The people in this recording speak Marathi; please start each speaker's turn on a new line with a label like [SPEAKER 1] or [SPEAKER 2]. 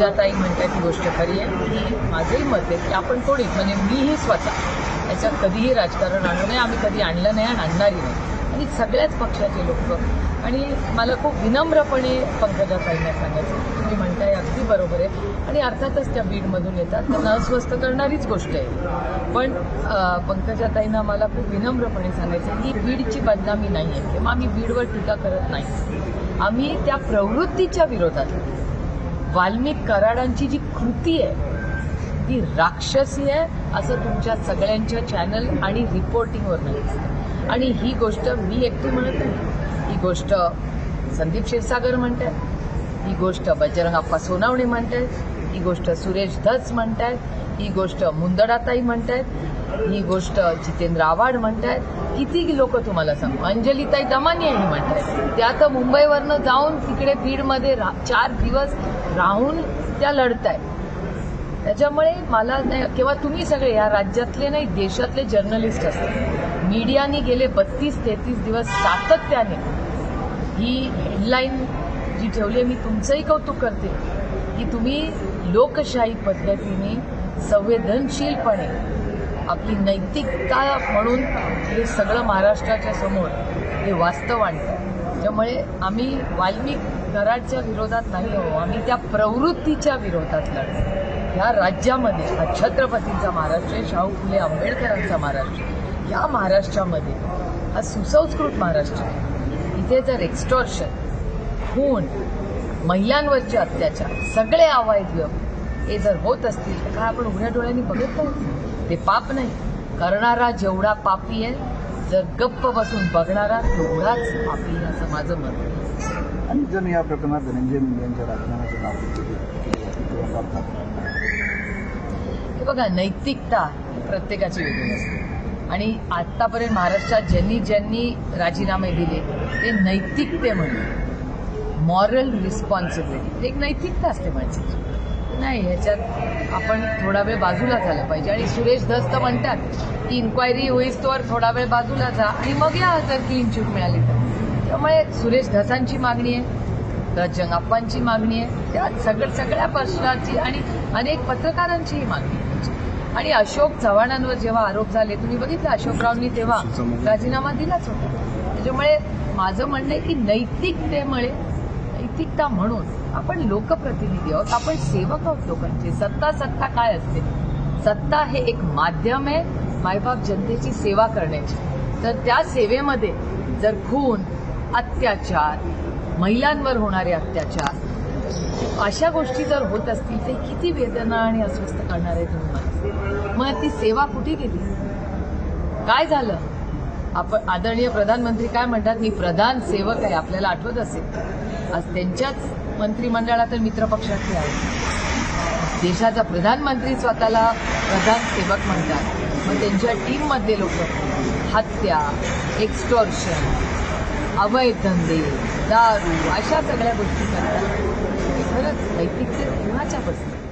[SPEAKER 1] पंकजाताई म्हणतात ही गोष्ट खरी आहे. की माझंही मत आहे की आपण कोणी म्हणजे मीही स्वतः. याच्यात कधीही राजकारण आणू नाही आम्ही कधी आणलं नाही आणि आणणारही नाही. आणि सगळ्याच पक्षाचे लोक. आणि मला खूप विनम्रपणे पंकजाताईंना सांगायचं तुम्ही म्हणताय अगदी बरोबर आहे. आणि अर्थातच त्या बीडमधून येतात. त्यांना अस्वस्थ करणारीच गोष्ट आहे. पण पंकजाताईंना मला खूप विनम्रपणे सांगायचं की बीडची बदनामी नाही आहे किंवा आम्ही बीडवर टीका करत नाही. आम्ही त्या प्रवृत्तीच्या विरोधात वाल्मिक कराडांची जी कृती आहे ती राक्षसी आहे असं तुमच्या सगळ्यांच्या चॅनल आणि रिपोर्टिंगवर नाही आणि ही गोष्ट मी एकटी म्हणत नाही. ही गोष्ट संदीप क्षीरसागर म्हणतात ही गोष्ट बजरंग अप्पा सोनावणे म्हणतात ही गोष्ट सुरेश धस म्हणतात ही गोष्ट मुंदडाताई म्हणतात ही गोष्ट जितेंद्र आव्हाड म्हणतात किती लोक तुम्हाला सांगू? अंजलीताई दमानी यांनी म्हणतात त्या तर मुंबईवरनं जाऊन तिकडे बीडमध्ये रा- चार दिवस राहून त्या लढतायत. त्याच्यामुळे मला नाही किंवा तुम्ही सगळे या राज्यातले नाही देशातले जर्नलिस्ट असतात. मीडियाने गेले बत्तीस तेहतीस दिवस सातत्याने. ही हेडलाईन जी ठेवली आहे मी तुमचंही कौतुक करते. की तुम्ही लोकशाही पद्धतीने संवेदनशीलपणे आपली नैतिकता म्हणून हे सगळं महाराष्ट्राच्या समोर हे वास्तव आणतं त्यामुळे आम्ही वाल्मिक कराडच्या विरोधात नाही आहो आम्ही त्या प्रवृत्तीच्या विरोधात लढतो या राज्यामध्ये हा छत्रपतींचा महाराष्ट्र शाहू फुले आंबेडकरांचा महाराष्ट्र या महाराष्ट्रामध्ये हा सुसंस्कृत महाराष्ट्र आहे. इथे जर एक्स्टॉर्शन खून महिलांवरचे अत्याचार सगळे अवैध. हे जर होत असतील तर काय आपण उघड्या डोळ्यांनी बघत नाही ते पाप नाही. करणारा जेवढा पापी आहे जर गप्प बसून बघणारा तेवढाच पापी आहे असं माझं मत आहे.
[SPEAKER 2] अनेक जण या प्रकरणात धनंजय मुंडे यांच्या राजीनाम्याचं
[SPEAKER 1] हे बघा नैतिकता ही प्रत्येकाची वेगळी असते. आणि आतापर्यंत महाराष्ट्रात ज्यांनी ज्यांनी राजीनामे दिले ते नैतिकते म्हणून मॉरल रिस्पॉन्सिबिलिटी एक नैतिकता असते माणसाची. नाही ह्याच्यात आपण थोडा वेळ बाजूला झालं पाहिजे. आणि सुरेश धस तर म्हणतात की इन्क्वायरी होईस तोवर थोडा वेळ बाजूला जा आणि मग या जर क्लीन चिट मिळाली तर. त्यामुळे सुरेश धसांची मागणी आहे रजंग अप्पांची मागणी आहे त्यात सगळं सगळ्या पक्षाची आणि अनेक पत्रकारांचीही मागणी आहे. आणि अशोक चव्हाणांवर जेव्हा आरोप झाले तुम्ही बघितलं अशोकरावनी तेव्हा राजीनामा दिलाच होता. त्याच्यामुळे माझं म्हणणं आहे की नैतिकतेमुळे नैतिकता म्हणून आपण लोकप्रतिनिधी आहोत आपण सेवक आहोत लोकांची. सत्ता सत्ता काय असते? सत्ता हे एक माध्यम आहे मायबाप जनतेची सेवा करण्याची. तर त्या सेवेमध्ये जर खून अत्याचार महिलांवर होणारे अत्याचार अशा गोष्टी जर होत असतील ते किती वेदना आणि अस्वस्थ करणार आहे तुम्हाला मग ती सेवा कुठे गेली? काय झालं? आपण आदरणीय प्रधानमंत्री काय म्हणतात? मी प्रधान सेवक आहे आपल्याला आठवत असेल. आज त्यांच्याच मंत्रिमंडळात तर मित्रपक्षातले आहेत. देशाचा प्रधानमंत्री स्वतःला प्रधान सेवक म्हणतात. मग त्यांच्या टीममधले लोक हत्या एक्स्टॉर्शन अवैध धंदे दारू अशा सगळ्या गोष्टी करतात. खरंच नैतिकते कुणाच्या बसतात